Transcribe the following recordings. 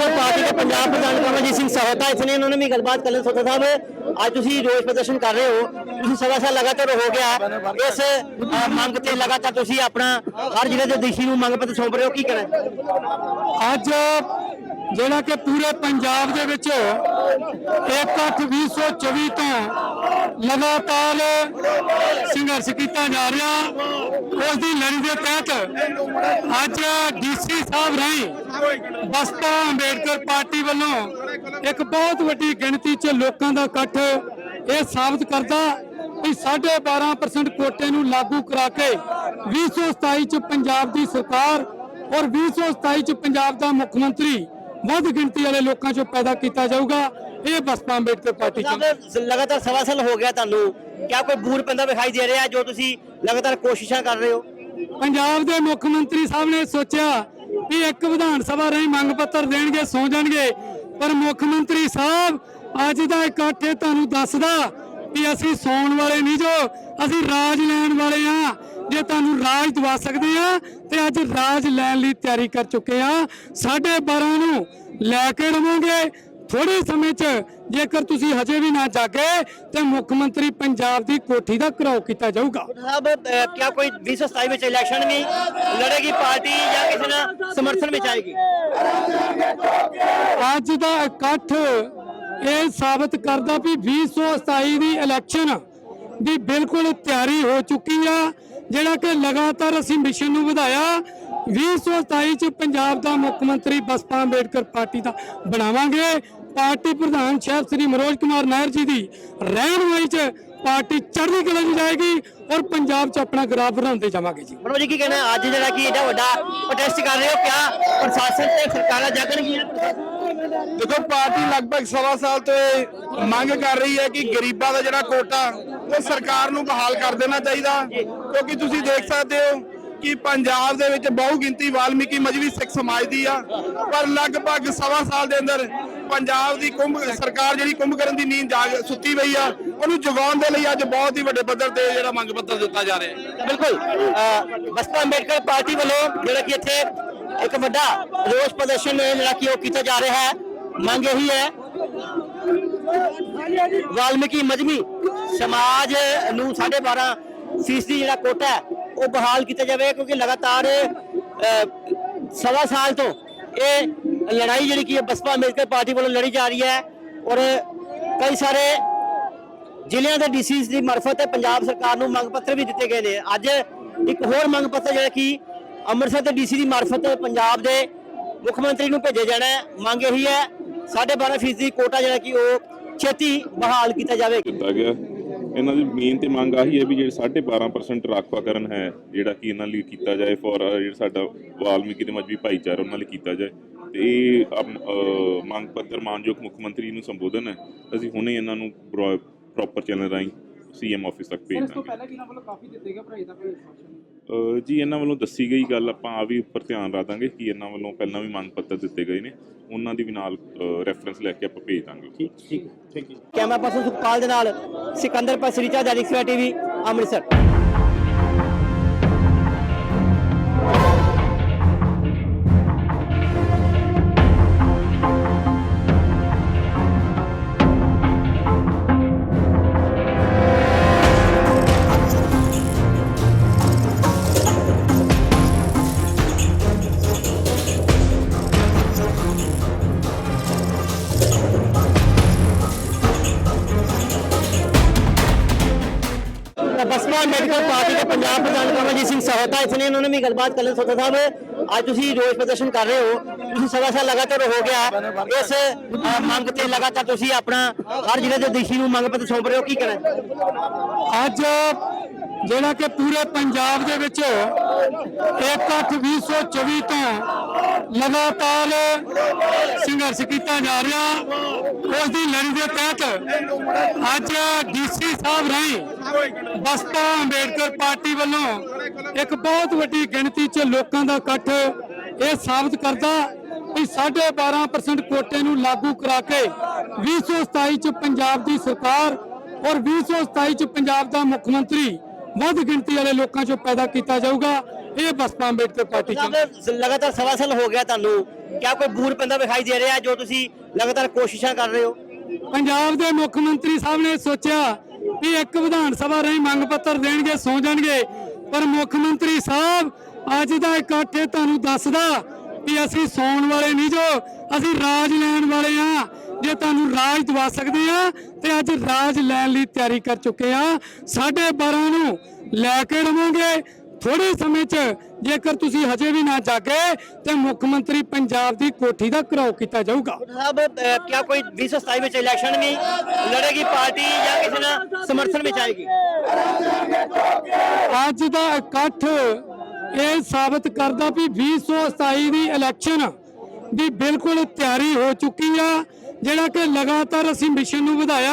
Medical party ਦੇ ਪੰਜਾਬ ਪ੍ਰਧਾਨ ਕਮਲਜੀਤ ਸਿੰਘ ਸਹੋਤਾ ਇੱਥੇ ਨੇ ਉਹਨਾਂ ਨੇ ਵੀ ਗੱਲਬਾਤ ਕਰਨ ਸੋਤਾ ਸਾਹਿਬ ਅੱਜ ਤੁਸੀਂ ਰੋਸ ਪ੍ਰਦਰਸ਼ਨ ਕਰ ਰਹੇ ਹੋ, ਤੁਸੀਂ ਸਵਾ ਸਾਲ ਲਗਾਤਾਰ ਹੋ ਗਿਆ। ਇਸ ਮੰਗ ਤੇ ਲਗਾਤਾਰ ਤੁਸੀਂ ਆਪਣਾ ਹਰ ਜ਼ਿਲ੍ਹੇ ਦੇ ਡੀਸੀ ਨੂੰ ਮੰਗ ਪੱਤਰ ਸੌਂਪ ਰਹੇ ਹੋ, ਕੀ ਕਹਿਣਾ ਅੱਜ ਜਿਹੜਾ ਕਿ ਪੂਰੇ ਪੰਜਾਬ ਦੇ ਵਿੱਚ 1/8/2024 ਤੋਂ ਲਗਾਤਾਰ ਸੰਘਰਸ਼ ਕੀਤਾ ਜਾ ਰਿਹਾ, ਉਸ ਦੀ ਲੜੀ ਦੇ ਤਹਿਤ ਅੱਜ ਡੀਸੀ ਸਾਹਿਬ ਰਾਹੀਂ ਬਸਪਾ ਅੰਬੇਡਕਰ ਪਾਰਟੀ ਵੱਲੋਂ ਇੱਕ ਬਹੁਤ ਵੱਡੀ ਗਿਣਤੀ 'ਚ ਲੋਕਾਂ ਦਾ ਇਕੱਠ ਇਹ ਸਾਬਤ ਕਰਦਾ ਵੀ 12.5% ਕੋਟੇ ਨੂੰ ਲਾਗੂ ਕਰਾ ਕੇ 2027 ਚ ਪੰਜਾਬ ਦੀ ਸਰਕਾਰ ਔਰ 2027 ਚ ਪੰਜਾਬ ਦਾ ਮੁੱਖ ਮੰਤਰੀ ਵੱਧ ਗਿਣਤੀ ਵਾਲੇ ਲੋਕਾਂ ਚੋਂ ਪੈਦਾ ਕੀਤਾ ਜਾਊਗਾ। ਇਹ ਬਸਪਾ ਅੰਬੇਡਕਰ ਪਾਰਟੀ ਚ। ਲਗਾਤਾਰ ਸਵਾ ਸਾਲ ਹੋ ਗਿਆ ਤੁਹਾਨੂੰ। ਕਿਆ ਕੋਈ ਬੂਰ ਪੈਂਦਾ ਵਿਖਾਈ ਦੇ ਰਿਹਾ ਜੋ ਤੁਸੀਂ ਲਗਾਤਾਰ ਕੋਸ਼ਿਸ਼ਾਂ ਕਰ ਰਹੇ ਹੋ? ਪੰਜਾਬ ਦੇ ਮੁੱਖ ਮੰਤਰੀ ਸਾਹਿਬ ਨੇ ਸੋਚਿਆ ਵੀ ਇੱਕ ਵਿਧਾਨ ਸਭਾ ਰਾਹੀਂ ਮੰਗ ਪੱਤਰ ਦੇਣਗੇ, ਸੌ ਜਾਣਗੇ। ਪਰ ਮੁੱਖ ਮੰਤਰੀ ਸਾਹਿਬ, ਅੱਜ ਦਾ ਇਕੱਠ ਇਹ ਤੁਹਾਨੂੰ ਦੱਸਦਾ ਵੀ ਅਸੀਂ ਸੌਣ ਵਾਲੇ ਨਹੀਂ ਜੋ, ਅਸੀਂ ਰਾਜ ਲੈਣ ਵਾਲੇ ਆ ਜੇ ਤੁਹਾਨੂੰ ਰਾਜ ਦਵਾ ਸਕਦੇ ਆ ਤੇ ਅੱਜ ਰਾਜ ਲੈਣ ਲਈ ਤਿਆਰੀ ਕਰ ਚੁੱਕੇ ਆ 12.5 ਨੂੰ ਲੈ ਕੇ ਰਵਾਂਗੇ। ਥੋੜੇ ਸਮੇਂ 'ਚ ਜੇਕਰ ਤੁਸੀਂ ਹਜੇ ਵੀ ਨਾ ਜਾਗੇ ਤੇ ਮੁੱਖ ਮੰਤਰੀ ਪੰਜਾਬ ਦੀ ਕੋਠੀ ਦਾ ਘਰਾਓ ਕੀਤਾ ਜਾਊਗਾ। ਸਾਹਿਬ ਕਿਆ ਕੋਈ 2027 ਵਿੱਚ ਇਲੈਕਸ਼ਨ ਵੀ ਲੜੇਗੀ ਪਾਰਟੀ ਜਾਂ ਕਿਸੇ ਨਾਲ ਸਮਰਥਨ ਵਿੱਚ ਆਏਗੀ? ਅੱਜ ਦਾ ਇਕੱਠ ਇਹ ਸਾਬਤ ਕਰਦਾ ਵੀ 2027 ਦੀ ਇਲੈਕਸ਼ਨ ਦੀ ਬਿਲਕੁਲ ਤਿਆਰੀ ਹੋ ਚੁੱਕੀ ਆ ਜਿਹੜਾ ਕਿ ਲਗਾਤਾਰ ਅਸੀਂ ਮਿਸ਼ਨ ਨੂੰ ਵਧਾਇਆ। 2027 ਚ ਪੰਜਾਬ ਦਾ ਮੁੱਖ ਮੰਤਰੀ ਬਸਪਾ ਅੰਬੇਡਕਰ ਪਾਰਟੀ ਦਾ ਬਣਾਵਾਂਗੇ। ਪਾਰਟੀ ਪ੍ਰਧਾਨ ਸ਼ਹਿਬ ਸ੍ਰੀ ਮਨੋਜ ਕੁਮਾਰ ਨਾਇਰ ਜੀ ਦੀ ਰਹਿਨੁਮਾਈ ਚ ਪਾਰਟੀ ਚੜ੍ਹਦੀ ਕਲਾ 'ਚ ਜਾਏਗੀ ਔਰ ਪੰਜਾਬ 'ਚ ਆਪਣਾ ਗਰਾਫ ਬਣਾਉਂਦੇ ਜਾਵਾਂਗੇ ਜੀ। ਮਨੋਜ ਜੀ ਕੀ ਕਹਿਣਾ? ਅੱਜ ਜਿਹੜਾ ਕਿ ਇਹਦਾ ਵੱਡਾ ਪ੍ਰੋਟੈਸਟ ਕਰ ਰਹੇ ਹੋ ਕਿਆ ਪ੍ਰਸ਼ਾਸਨ ਤੇ ਸਰਕਾਰਾਂ ਜਾਗਣਗੀਆਂ? ਦੇਖੋ ਪਾਰਟੀ ਲਗਭਗ ਸਵਾ ਸਾਲ ਤੋਂ ਇਹ ਮੰਗ ਕਰ ਰਹੀ ਹੈ ਕਿ ਗਰੀਬਾਂ ਦਾ ਜਿਹੜਾ ਕੋਟਾ ਉਹ ਸਰਕਾਰ ਨੂੰ ਬਹਾਲ ਕਰ ਦੇਣਾ ਚਾਹੀਦਾ। ਕਿਉਂਕਿ ਤੁਸੀਂ ਦੇਖ ਸਕਦੇ ਹੋ ਕਿ ਪੰਜਾਬ ਦੇ ਵਿੱਚ ਬਹੁ ਗਿਣਤੀ ਵਾਲਮੀਕੀ ਮਜਬੀ ਸਿੱਖ ਸਮਾਜ ਦੀ ਆ। ਪਰ ਲਗਭਗ ਸਵਾ ਸਾਲ ਦੇ ਅੰਦਰ ਪੰਜਾਬ ਦੀ ਕੁੰਭ ਸਰਕਾਰ ਜਿਹੜੀ ਕੁੰਭਕਰਨ ਦੀ ਨੀਂਦ ਜਾਗ ਸੁੱਤੀ ਪਈ ਆ ਉਹਨੂੰ ਜਗਾਉਣ ਦੇ ਲਈ ਅੱਜ ਬਹੁਤ ਹੀ ਵੱਡੇ ਪੱਧਰ ਤੇ ਜਿਹੜਾ ਮੰਗ ਪੱਤਰ ਦਿੱਤਾ ਜਾ ਰਿਹਾ ਹੈ। ਬਿਲਕੁਲ। ਅ, ਅੰਬੇਡਕਰ ਪਾਰਟੀ ਵੱਲੋਂ ਜਿਹੜਾ ਕਿ ਇੱਥੇ ਇੱਕ ਵੱਡਾ ਰੋਸ ਪ੍ਰਦਰਸ਼ਨ ਜਿਹੜਾ ਕਿ ਉਹ ਕੀਤਾ ਜਾ ਰਿਹਾ ਹੈ। ਮੰਗ ਇਹੀ ਹੈ ਵਾਲਮੀਕੀ ਮਜਮੀ ਸਮਾਜ ਨੂੰ 12.5 ਫੀਸਦੀ ਜਿਹੜਾ ਕੋਟਾ ਹੈ ਉਹ ਬਹਾਲ ਕੀਤਾ ਜਾਵੇ ਕਿਉਂਕਿ ਲਗਾਤਾਰ ਅ, ਸਵਾ ਸਾਲ ਤੋਂ ਇਹ ਲੜਾਈ ਜਿਹੜੀ ਕਿ ਹੈ, ਬਸਪਾ ਅੰਬੇਡਕਰ ਪਾਰਟੀ ਵੱਲੋਂ ਲੜੀ ਜਾ ਰਹੀ ਹੈ ਔਰ ਕਈ ਸਾਰੇ ਜ਼ਿਲ੍ਹਿਆਂ ਦੇ ਡੀਸੀਸ ਦੀ ਮਾਰਫਤ ਪੰਜਾਬ ਸਰਕਾਰ ਨੂੰ ਮੰਗ ਪੱਤਰ ਵੀ ਦਿੱਤੇ ਗਏ ਨੇ। ਅੱਜ ਇੱਕ ਹੋਰ ਮੰਗ ਪੱਤਰ ਜਿਹੜਾ ਕਿ ਅੰਮ੍ਰਿਤਸਰ ਦੇ ਡੀਸੀ ਦੀ ਮਾਰਫਤ ਪੰਜਾਬ ਦੇ ਮੁੱਖ ਮੰਤਰੀ ਨੂੰ ਭੇਜਿਆ ਜਾਣਾ ਮੰਗ ਇਹੀ ਹੈ 12.5 ਫੀਸਦੀ ਕੋਟਾ ਜਿਹੜਾ ਕਿ ਉਹ ਛੇਤੀ ਬਹਾਲ ਕੀਤਾ ਜਾਵੇ ਕੀਤਾ ਗਿਆ। ਇਹਨਾਂ ਦੀ ਮੇਨ ਤੇ ਮੰਗ ਆਹੀ ਹੈ ਵੀ ਜਿਹੜੇ 12.5% ਰਾਖਵਾਕਰਨ ਹੈ, ਜਿਹੜਾ ਕਿ ਇਹਨਾਂ ਲਈ ਕੀਤਾ ਜਾਏ ਫॉर ਜਿਹੜਾ ਸਾਡਾ ਵਾਲਮੀਕੀ ਦੇ ਮਜਬੀ ਭਾਈਚਾਰਾ, ਉਹਨਾਂ ਲਈ ਕੀਤਾ ਜਾਏ। ਤੇ ਇਹ ਮੰਗ ਪੱਤਰ ਮਾਨਯੋਗ ਮੁੱਖ ਮੰਤਰੀ ਨੂੰ ਸੰਬੋਧਨ ਹੈ। ਅਸੀਂ ਹੁਣੇ ਇਹਨਾਂ ਨੂੰ ਪ੍ਰੋਪਰ ਚੈਨਲ ਰਾਹੀਂ ਸੀਐਮ ਆਫਿਸ ਤੱਕ ਭੇਜ ਦਾਂਗੇ। ਪਹਿਲਾਂ ਕਿਨਾਂ ਵੱਲੋਂ ਕਾਫੀ ਦਿੱਤੇ ਗਏ ਭਰਾਈ ਦਾ ਕੋਈ ਇਨਸਟਰਕਸ਼ਨ ਅਹ, ਜੀ ਇਹਨਾਂ ਵੱਲੋਂ ਦੱਸੀ ਗਈ ਗੱਲ ਆਪਾਂ ਆ ਵੀ ਉੱਪਰ ਧਿਆਨ ਰੱਖ ਦਾਂਗੇ ਕਿ ਇਹਨਾਂ ਵੱਲੋਂ ਪਹਿਲਾਂ ਵੀ ਮੰਗ ਪੱਤਰ ਦਿੱਤੇ ਗਏ ਨੇ। ਉਹਨਾਂ ਦੀ ਵੀ ਨਾਲ ਰੈਫਰੈਂਸ ਲੈ ਕੇ ਆਪਾਂ ਭੇਜ ਦਾਂਗੇ। ਕੈਮਰਾ ਪਰਸਨ ਸੁਖਪਾਲ ਦੇ ਨਾਲ Sikandar Pasricha Dainik Savera TV Amritsar. Baspa medical party ਦੇ ਪੰਜਾਬ ਪ੍ਰਧਾਨ ਕਮਲਜੀਤ ਸਿੰਘ ਸਹੋਤਾ ਇੱਥੇ ਨੇ ਉਹਨਾਂ ਨੇ ਵੀ ਗੱਲਬਾਤ ਕਰਨ ਸੋਤਾ ਸਾਹਿਬ, ਅੱਜ ਤੁਸੀਂ ਰੋਸ ਪ੍ਰਦਰਸ਼ਨ ਕਰ ਰਹੇ ਹੋ। ਤੁਸੀਂ ਸਵਾ ਸਾਲ ਲਗਾਤਾਰ ਹੋ ਗਿਆ। ਇਸ ਮੰਗ ਤੇ ਲਗਾਤਾਰ ਤੁਸੀਂ ਆਪਣਾ ਹਰ ਜ਼ਿਲ੍ਹੇ ਦੇ ਡੀਸੀ ਨੂੰ ਮੰਗ ਪੱਤਰ ਸੌਂਪ ਰਹੇ ਹੋ। ਕੀ ਕਹਿਣਾ ਅੱਜ ਜਿਹੜਾ ਕਿ ਪੂਰੇ ਪੰਜਾਬ ਦੇ ਵਿੱਚ 1/8/2024 ਤੋਂ ਲਗਾਤਾਰ ਸੰਘਰਸ਼ ਕੀਤਾ ਜਾ ਰਿਹਾ। ਉਸ ਦੀ ਲੜੀ ਦੇ ਤਹਿਤ ਅੱਜ ਡੀਸੀ ਸਾਹਿਬ ਰਾਹੀਂ ਬਸਪਾ ਅੰਬੇਡਕਰ ਪਾਰਟੀ ਵੱਲੋਂ ਇੱਕ ਬਹੁਤ ਵੱਡੀ ਗਿਣਤੀ 'ਚ ਲੋਕਾਂ ਦਾ ਇਕੱਠ ਇਹ ਸਾਬਤ ਕਰਦਾ ਵੀ 12.5% ਕੋਟੇ ਨੂੰ ਲਾਗੂ ਕਰਾ ਕੇ 2027 ਚ ਪੰਜਾਬ ਦੀ ਸਰਕਾਰ ਔਰ 2027 ਚ ਪੰਜਾਬ ਦਾ ਮੁੱਖ ਮੰਤਰੀ ਵੱਧ ਗਿਣਤੀ ਵਾਲੇ ਲੋਕਾਂ ਚੋਂ ਪੈਦਾ ਕੀਤਾ ਜਾਊਗਾ। ਇਹ ਬਸਪਾ ਅੰਬੇਡਕਰ ਪਾਰਟੀ ਚ। ਲਗਾਤਾਰ ਸਵਾ ਸਾਲ ਹੋ ਗਿਆ ਤੁਹਾਨੂੰ। ਕਿਆ ਕੋਈ ਬੂਰ ਪੈਂਦਾ ਵਿਖਾਈ ਦੇ ਰਿਹਾ ਜੋ ਤੁਸੀਂ ਲਗਾਤਾਰ ਕੋਸ਼ਿਸ਼ਾਂ ਕਰ ਰਹੇ ਹੋ? ਪੰਜਾਬ ਦੇ ਮੁੱਖ ਮੰਤਰੀ ਸਾਹਿਬ ਨੇ ਸੋਚਿਆ ਵੀ ਇੱਕ ਵਿਧਾਨ ਸਭਾ ਰਾਹੀਂ ਮੰਗ ਪੱਤਰ ਦੇਣਗੇ, ਸੌ ਜਾਣਗੇ। ਪਰ ਮੁੱਖ ਮੰਤਰੀ ਸਾਹਿਬ ਅੱਜ ਦਾ ਇਕੱਠ ਇਹ ਤੁਹਾਨੂੰ ਦੱਸਦਾ ਵੀ ਅਸੀਂ ਸੌਣ ਵਾਲੇ ਨਹੀਂ ਜੋ, ਅਸੀਂ ਰਾਜ ਲੈਣ ਵਾਲੇ ਆ ਜੇ ਤੁਹਾਨੂੰ ਰਾਜ ਦਵਾ ਸਕਦੇ ਆ ਤੇ ਅੱਜ ਰਾਜ ਲੈਣ ਲਈ ਤਿਆਰੀ ਕਰ ਚੁੱਕੇ ਆ 12.5 ਨੂੰ ਲੈ ਕੇ ਰਵਾਂਗੇ। ਥੋੜੇ ਸਮੇਂ 'ਚ ਜੇਕਰ ਤੁਸੀਂ ਹਜੇ ਵੀ ਨਾ ਜਾਗੇ ਤੇ ਮੁੱਖ ਮੰਤਰੀ ਪੰਜਾਬ ਦੀ ਕੋਠੀ ਦਾ ਘਰਾਓ ਕੀਤਾ ਜਾਊਗਾ। ਸਾਹਿਬ ਕਿਆ ਕੋਈ 2027 ਵਿੱਚ ਇਲੈਕਸ਼ਨ ਵੀ ਲੜੇਗੀ ਪਾਰਟੀ ਜਾਂ ਕਿਸੇ ਨਾਲ ਸਮਰਥਨ ਵਿੱਚ ਆਏਗੀ? ਅੱਜ ਦਾ ਇਕੱਠ ਇਹ ਸਾਬਤ ਕਰਦਾ ਵੀ 2027 ਦੀ ਇਲੈਕਸ਼ਨ ਦੀ ਬਿਲਕੁਲ ਤਿਆਰੀ ਹੋ ਚੁੱਕੀ ਆ ਜਿਹੜਾ ਕਿ ਲਗਾਤਾਰ ਅਸੀਂ ਮਿਸ਼ਨ ਨੂੰ ਵਧਾਇਆ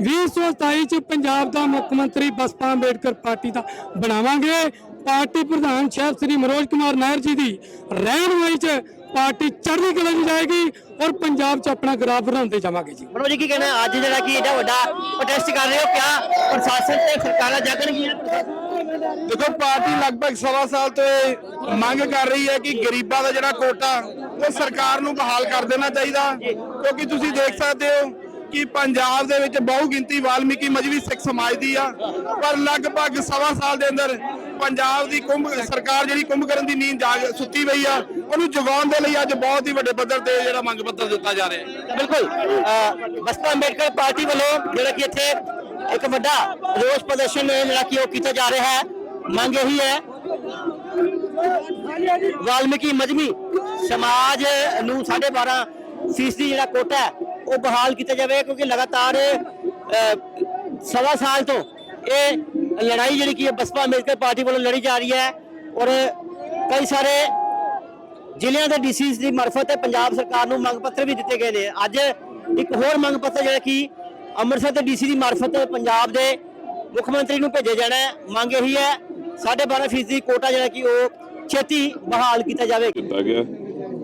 2027 ਚ ਪੰਜਾਬ ਦਾ ਮੁੱਖ ਮੰਤਰੀ ਬਸਪਾ ਅੰਬੇਡਕਰ ਪਾਰਟੀ ਦਾ ਬਣਾਵਾਂਗੇ। ਪਾਰਟੀ ਪ੍ਰਧਾਨ ਸ਼ਹਿਬ ਸ੍ਰੀ ਮਨੋਜ ਕੁਮਾਰ ਨਾਇਰ ਜੀ ਦੀ ਰਹਿਨੁਮਾਈ ਚ ਪਾਰਟੀ ਚੜ੍ਹਦੀ ਕਲਾ 'ਚ ਜਾਏਗੀ ਔਰ ਪੰਜਾਬ 'ਚ ਆਪਣਾ ਗ੍ਰਾਫ ਬਣਾਉਂਦੇ ਜਾਵਾਂਗੇ ਜੀ। ਮਨੋਜ ਜੀ ਕੀ ਕਹਿਣਾ? ਅੱਜ ਜਿਹੜਾ ਕਿ ਏਡਾ ਵੱਡਾ ਪ੍ਰੋਟੈਸਟ ਕਰ ਰਹੇ ਹੋ ਕਿਆ ਪ੍ਰਸ਼ਾਸਨ ਤੇ ਸਰਕਾਰਾਂ ਜਾਗਣਗੀਆਂ ਦੇਖੋ ਪਾਰਟੀ ਲਗਭਗ ਸਵਾ ਸਾਲ ਤੋਂ ਮੰਗ ਕਰ ਰਹੀ ਹੈ ਕਿ ਗਰੀਬਾਂ ਦਾ ਜਿਹੜਾ ਕੋਟਾ ਉਹ ਸਰਕਾਰ ਨੂੰ ਬਹਾਲ ਕਰ ਦੇਣਾ ਚਾਹੀਦਾ। ਕਿਉਂਕਿ ਤੁਸੀਂ ਦੇਖ ਸਕਦੇ ਹੋ ਕਿ ਪੰਜਾਬ ਦੇ ਵਿੱਚ ਬਹੁ ਗਿਣਤੀ ਵਾਲਮੀਕੀ ਮਜਬੀ ਸਿੱਖ ਸਮਾਜ ਦੀ ਆ ਪਰ ਲਗਭਗ ਸਵਾ ਸਾਲ ਦੇ ਅੰਦਰ ਪੰਜਾਬ ਦੀ ਕੁੰਭ ਸਰਕਾਰ ਜਿਹੜੀ ਕੁੰਭ ਕਰਨ ਦੀ ਨੀਂਦ ਜਾਗ ਸੁੱਤੀ ਪਈ ਆ ਉਹਨੂੰ ਜਗਾਉਣ ਦੇ ਲਈ ਅੱਜ ਬਹੁਤ ਹੀ ਵੱਡੇ ਪੱਧਰ ਤੇ ਜਿਹੜਾ ਮੰਗ ਪੱਤਰ ਦਿੱਤਾ ਜਾ ਰਿਹਾ ਬਿਲਕੁਲ ਅਹ, ਅੰਬੇਡਕਰ ਪਾਰਟੀ ਵੱਲੋਂ ਜਿਹੜਾ ਕਿ ਇੱਥੇ ਇੱਕ ਵੱਡਾ ਰੋਸ ਪ੍ਰਦਰਸ਼ਨ ਜਿਹੜਾ ਕਿ ਉਹ ਕੀਤਾ ਜਾ ਰਿਹਾ ਹੈ ਮੰਗ ਇਹੀ ਹੈ ਵਾਲਮੀਕੀ ਮਜਮੀ ਸਮਾਜ ਨੂੰ 12.5 ਫੀਸਦੀ ਜਿਹੜਾ ਕੋਟਾ ਹੈ ਉਹ ਬਹਾਲ ਕੀਤਾ ਜਾਵੇ ਕਿਉਂਕਿ ਲਗਾਤਾਰ ਸਵਾ ਸਾਲ ਤੋਂ ਇਹ ਲੜਾਈ ਜਿਹੜੀ ਕਿ ਹੈ ਬਸਪਾ ਅੰਬੇਡਕਰ ਪਾਰਟੀ ਵੱਲੋਂ ਲੜੀ ਜਾ ਰਹੀ ਹੈ ਔਰ ਕਈ ਸਾਰੇ ਜ਼ਿਲ੍ਹਿਆਂ ਦੇ ਡੀਸੀਸ ਦੀ ਮਾਰਫਤ ਪੰਜਾਬ ਸਰਕਾਰ ਨੂੰ ਮੰਗ ਪੱਤਰ ਵੀ ਦਿੱਤੇ ਗਏ ਨੇ। ਅੱਜ ਇੱਕ ਹੋਰ ਮੰਗ ਪੱਤਰ ਜਿਹੜਾ ਕਿ ਅੰਮ੍ਰਿਤਸਰ ਦੇ ਡੀਸੀ ਦੀ ਮਾਰਫਤ ਪੰਜਾਬ ਦੇ ਮੁੱਖ ਮੰਤਰੀ ਨੂੰ ਭੇਜਿਆ ਜਾਣਾ ਹੈ। ਮੰਗ ਇਹੀ ਹੈ 12.5 ਫੀਸਦੀ ਕੋਟਾ ਜਿਹੜਾ ਕਿ ਉਹ ਛੇਤੀ ਬਹਾਲ ਕੀਤਾ ਜਾਵੇ। ਕੀਤਾ ਗਿਆ।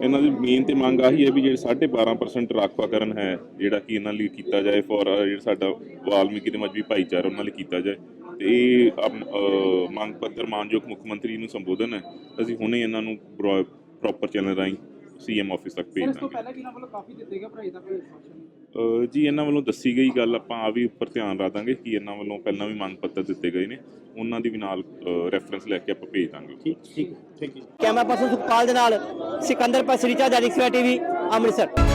ਇਹਨਾਂ ਦੀ ਮੇਨ ਤੇ ਮੰਗ ਆਹੀ ਹੈ ਵੀ ਜਿਹੜੇ 12.5% ਰਾਖਵਾਕਰਨ ਹੈ ਜਿਹੜਾ ਕਿ ਇਹਨਾਂ ਲਈ ਕੀਤਾ ਜਾਏ ਫॉर ਜਿਹੜਾ ਸਾਡਾ ਵਾਲਮੀਕੀ ਦੇ ਮਜਬੀ ਭਾਈਚਾਰਾ ਉਹਨਾਂ ਲਈ ਕੀਤਾ ਜਾਏ। ਤੇ ਇਹ ਮੰਗ ਪੱਤਰ ਮਾਨਯੋਗ ਮੁੱਖ ਮੰਤਰੀ ਨੂੰ ਸੰਬੋਧਨ ਹੈ। ਅਸੀਂ ਹੁਣੇ ਇਹਨਾਂ ਨੂੰ ਪ੍ਰੋਪਰ ਚੈਨਲ ਰਾਹੀਂ ਸੀਐਮ ਆਫਿਸ ਤੱਕ ਭੇਜ ਇਸ ਤੋਂ ਦਾਂਗੇ। ਪਹਿਲਾਂ ਕਿਨਾਂ ਵੱਲੋਂ ਕਾਫੀ ਦਿੱਤੇ ਗਏ ਭਰਾ ਇਹਦਾ ਕੋਈ ਅਹ ਜੀ, ਇਹਨਾਂ ਵੱਲੋਂ ਦੱਸੀ ਗਈ ਗੱਲ ਆਪਾਂ ਆ ਵੀ ਉੱਪਰ ਧਿਆਨ ਰੱਖਾਂਗੇ ਕਿ ਇਹਨਾਂ ਵੱਲੋਂ ਪਹਿਲਾਂ ਵੀ ਮੰਗ ਪੱਤਰ ਦਿੱਤੇ ਗਏ ਨੇ। ਉਹਨਾਂ ਦੀ ਵੀ ਨਾਲ ਰੈਫਰੈਂਸ ਲੈ ਕੇ ਆਪਾਂ ਭੇਜ ਦਾਂਗੇ। ਠੀਕ ਠੀਕ ਠੀਕ ਕੈਮਰਾ ਪਰਸਨ ਸੁਖਪਾਲ ਦੇ ਨਾਲ ਸਿਕੰਦਰ ਪਸਰੀਚਾ ਦੈਨਿਕ ਟੀਵੀ, ਅੰਮ੍ਰਿਤਸਰ।